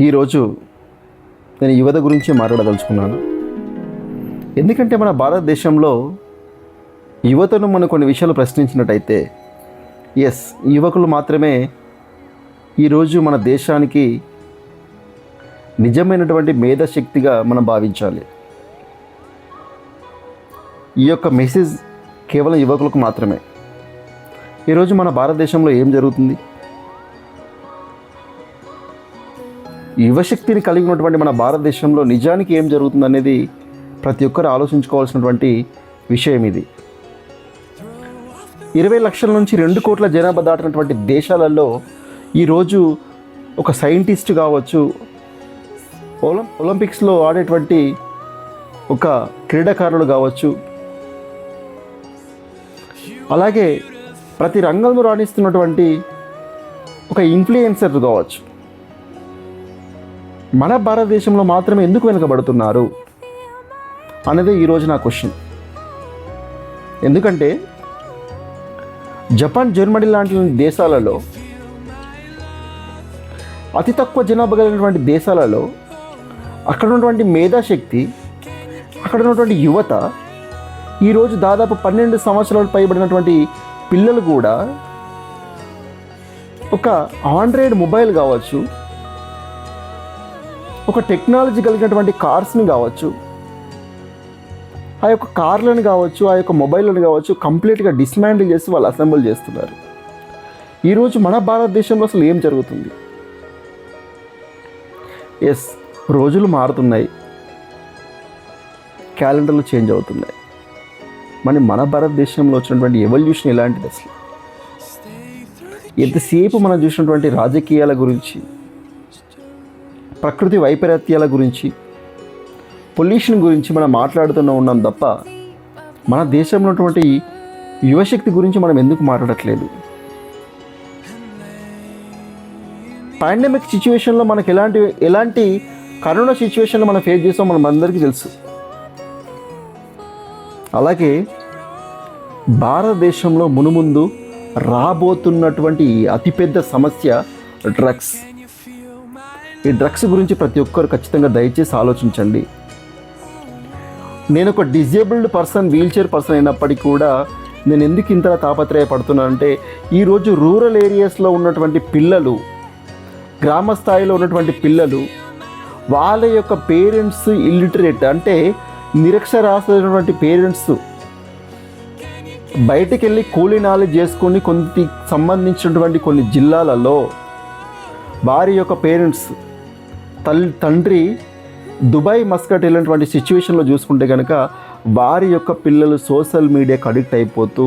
ఈరోజు నేను యువత గురించి మాట్లాడదలుచుకున్నాను. ఎందుకంటే మన భారతదేశంలో యువతను మనం కొన్ని విషయాలు ప్రశ్నించినట్టయితే ఎస్ యువకులు మాత్రమే ఈరోజు మన దేశానికి నిజమైనటువంటి మేధాశక్తిగా మనం భావించాలి. ఈ యొక్క మెసేజ్ కేవలం యువకులకు మాత్రమే. ఈరోజు మన భారతదేశంలో ఏం జరుగుతుంది? యువశక్తిని కలిగి ఉన్నటువంటి మన భారతదేశంలో నిజానికి ఏం జరుగుతుంది అనేది ప్రతి ఒక్కరు ఆలోచించుకోవాల్సినటువంటి విషయం ఇది. ఇరవై లక్షల నుంచి రెండు కోట్ల జనాభా దాటినటువంటి దేశాలలో ఈరోజు ఒక సైంటిస్ట్ కావచ్చు ఒలం ఒలింపిక్స్లో ఆడేటువంటి ఒక క్రీడాకారులు కావచ్చు అలాగే ప్రతి రంగంలో రాణిస్తున్నటువంటి ఒక ఇన్ఫ్లుయెన్సర్ కావచ్చు. మన భారతదేశంలో మాత్రమే ఎందుకు వెనుకబడుతున్నారు? అనేది ఈరోజు నా క్వశ్చన్ ఎందుకంటే జపాన్ జర్మనీ లాంటి దేశాలలో అతి తక్కువ జనాభా కలిగినటువంటి దేశాలలో అక్కడ ఉన్నటువంటి మేధాశక్తి అక్కడ ఉన్నటువంటి యువత ఈరోజు దాదాపు పన్నెండు సంవత్సరాలు పైబడినటువంటి పిల్లలు కూడా ఒక ఆండ్రాయిడ్ మొబైల్ కావచ్చు ఒక టెక్నాలజీ కలిగినటువంటి కార్స్ని కావచ్చు. ఆ యొక్క కార్లను కావచ్చు ఆ యొక్క మొబైల్లను కావచ్చు కంప్లీట్గా డిస్మాండిల్ చేసి వాళ్ళు అసెంబుల్ చేస్తున్నారు. ఈరోజు మన భారతదేశంలో అసలు ఏం జరుగుతుంది? ఎస్ రోజులు మారుతున్నాయి. క్యాలెండర్లు చేంజ్ అవుతున్నాయి. మరి మన భారతదేశంలో వచ్చినటువంటి ఎవల్యూషన్ ఎలాంటిది అసలు? ఎంతసేపు మనం చూసినటువంటి రాజకీయాల గురించి ప్రకృతి వైపరీత్యాల గురించి పొల్యూషన్ గురించి మనం మాట్లాడుతూనే ఉన్నాం తప్ప మన దేశంలో ఉన్నటువంటి యువశక్తి గురించి మనం ఎందుకు మాట్లాడట్లేదు? పాండమిక్ సిచ్యువేషన్లో మనకు ఎలాంటి ఎలాంటి కరోనా సిచ్యువేషన్లో మనం ఫేస్ చేసాం మనం అందరికీ తెలుసు. అలాగే భారతదేశంలో మునుముందు రాబోతున్నటువంటి అతిపెద్ద సమస్య డ్రగ్స్. ఈ డ్రగ్స్ గురించి ప్రతి ఒక్కరు ఖచ్చితంగా దయచేసి ఆలోచించండి. నేను ఒక డిజేబుల్డ్ పర్సన్ వీల్చైర్ పర్సన్ అయినప్పటికీ కూడా నేను ఎందుకు ఇంతలా తాపత్రయపడుతున్నానంటే ఈరోజు రూరల్ ఏరియాస్లో ఉన్నటువంటి పిల్లలు గ్రామ స్థాయిలో ఉన్నటువంటి పిల్లలు వాళ్ళ యొక్క పేరెంట్స్ ఇల్లిటరేట్ అంటే నిరక్షరాస్తున్నటువంటి పేరెంట్స్ బయటికి వెళ్ళి కూలీ నాలెడ్జ్ చేసుకొని కొన్ని సంబంధించినటువంటి కొన్ని జిల్లాలలో వారి యొక్క పేరెంట్స్ తల్లి తండ్రి దుబాయ్ మస్కట్ వెళ్ళినటువంటి సిచ్యువేషన్లో చూసుకుంటే కనుక వారి యొక్క పిల్లలు సోషల్ మీడియాకి అడిక్ట్ అయిపోతూ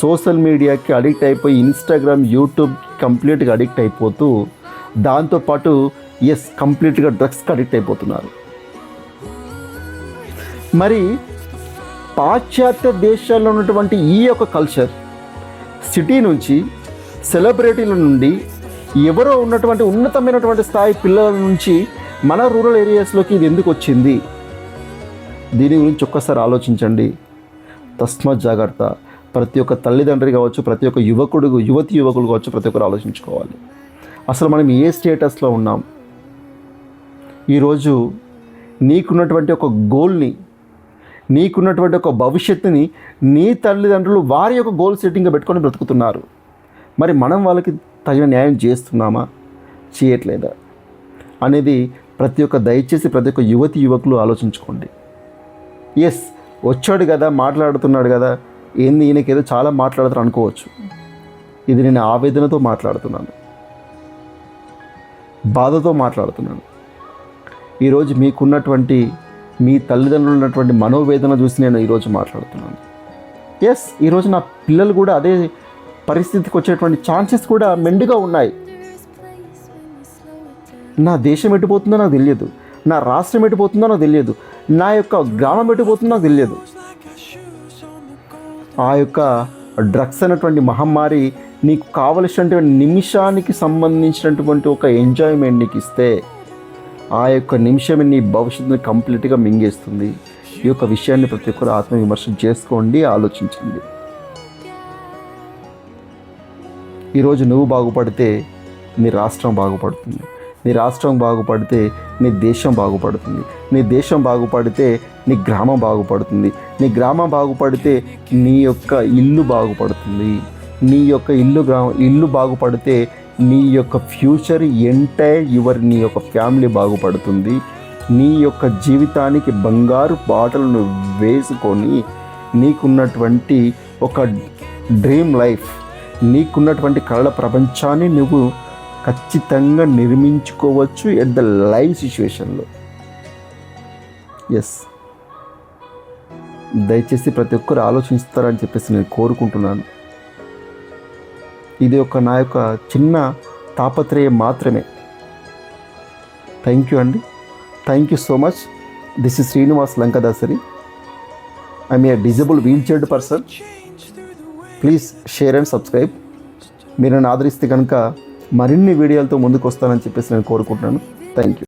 సోషల్ మీడియాకి అడిక్ట్ అయిపోయి ఇన్స్టాగ్రామ్ యూట్యూబ్ కంప్లీట్గా అడిక్ట్ అయిపోతూ దాంతోపాటు ఎస్ కంప్లీట్గా డ్రగ్స్కి అడిక్ట్ అయిపోతున్నారు. మరి పాశ్చాత్య దేశాల్లో ఉన్నటువంటి ఈ యొక్క కల్చర్ సిటీ నుంచి సెలబ్రిటీల నుండి ఎవరో ఉన్నటువంటి ఉన్నతమైనటువంటి స్థాయి పిల్లల నుంచి మన రూరల్ ఏరియాస్లోకి ఇది ఎందుకు వచ్చింది? దీని గురించి ఒక్కసారి ఆలోచించండి. తస్మత్ జాగ్రత్త. ప్రతి ఒక్క తల్లిదండ్రి కావచ్చు ప్రతి ఒక్క యువకుడు యువతి యువకుడు కావచ్చు ప్రతి ఒక్కరు ఆలోచించుకోవాలి. అసలు మనం ఏ స్టేటస్లో ఉన్నాం? ఈరోజు నీకున్నటువంటి ఒక గోల్ని నీకున్నటువంటి ఒక భవిష్యత్తుని నీ తల్లిదండ్రులు వారి యొక్క గోల్ సెట్టింగ్గా పెట్టుకొని బ్రతుకుతున్నారు. మరి మనం వాళ్ళకి తగిన న్యాయం చేస్తున్నామా? చేయట్లేదా? అనేది ప్రతి ఒక్క దయచేసి ప్రతి ఒక్క యువతి యువకులు ఆలోచించుకోండి. ఎస్ వచ్చాడు కదా మాట్లాడుతున్నాడు కదా ఏంది ఈయనకేదో చాలా మాట్లాడతారు అనుకోవచ్చు. ఇది నేను ఆవేదనతో మాట్లాడుతున్నాను. బాధతో మాట్లాడుతున్నాను. ఈరోజు మీకున్నటువంటి మీ తల్లిదండ్రులు ఉన్నటువంటి మనోవేదన చూసి నేను ఈరోజు మాట్లాడుతున్నాను. ఎస్ ఈరోజు నా పిల్లలు కూడా అదే పరిస్థితికి వచ్చేటువంటి ఛాన్సెస్ కూడా మెండుగా ఉన్నాయి. నా దేశం ఎటుపోతుందో నాకు తెలియదు. నా రాష్ట్రం ఎటుపోతుందో నాకు తెలియదు. నా యొక్క గ్రామం ఎటుపోతుందో నాకు తెలియదు. ఆ యొక్క డ్రగ్స్ అనేటువంటి మహమ్మారి నీకు కావలసినటువంటి నిమిషానికి సంబంధించినటువంటి ఒక ఎంజాయ్మెంట్ నీకు ఇస్తే ఆ యొక్క నిమిషం నీ భవిష్యత్తుని కంప్లీట్గా మింగేస్తుంది. ఈ యొక్క విషయాన్ని ప్రతి ఒక్కరు ఆత్మవిమర్శ చేసుకోండి ఆలోచించండి. ఈరోజు నువ్వు బాగుపడితే నీ రాష్ట్రం బాగుపడుతుంది. నీ రాష్ట్రం బాగుపడితే నీ దేశం బాగుపడుతుంది. నీ దేశం బాగుపడితే నీ గ్రామం బాగుపడుతుంది. నీ గ్రామం బాగుపడితే నీ యొక్క ఇల్లు బాగుపడుతుంది. నీ యొక్క ఇల్లు గ్రా ఇల్లు బాగుపడితే నీ యొక్క ఫ్యూచర్ ఎంటైర్ యువర్ నీ యొక్క ఫ్యామిలీ బాగుపడుతుంది. నీ యొక్క జీవితానికి బంగారు బాటలను వేసుకొని నీకున్నటువంటి ఒక డ్రీమ్ లైఫ్ నీకున్నటువంటి కళల ప్రపంచాన్ని నువ్వు ఖచ్చితంగా నిర్మించుకోవచ్చు ఎట్ ద లైవ్ సిచ్యువేషన్లో ఎస్ దయచేసి ప్రతి ఒక్కరు ఆలోచిస్తారని చెప్పేసి నేను కోరుకుంటున్నాను. ఇది ఒక నా యొక్క చిన్న తాపత్రయం మాత్రమే. థ్యాంక్ యూ అండి thank you so much this is Srinivas Lankadasari మీ ఆ disable wheelchaired person please share and subscribe. మీరు నన్ను ఆదరిస్తే కనుక మరిన్ని వీడియోలతో ముందుకు వస్తానని చెప్పేసి నేను కోరుకుంటున్నాను. Thank you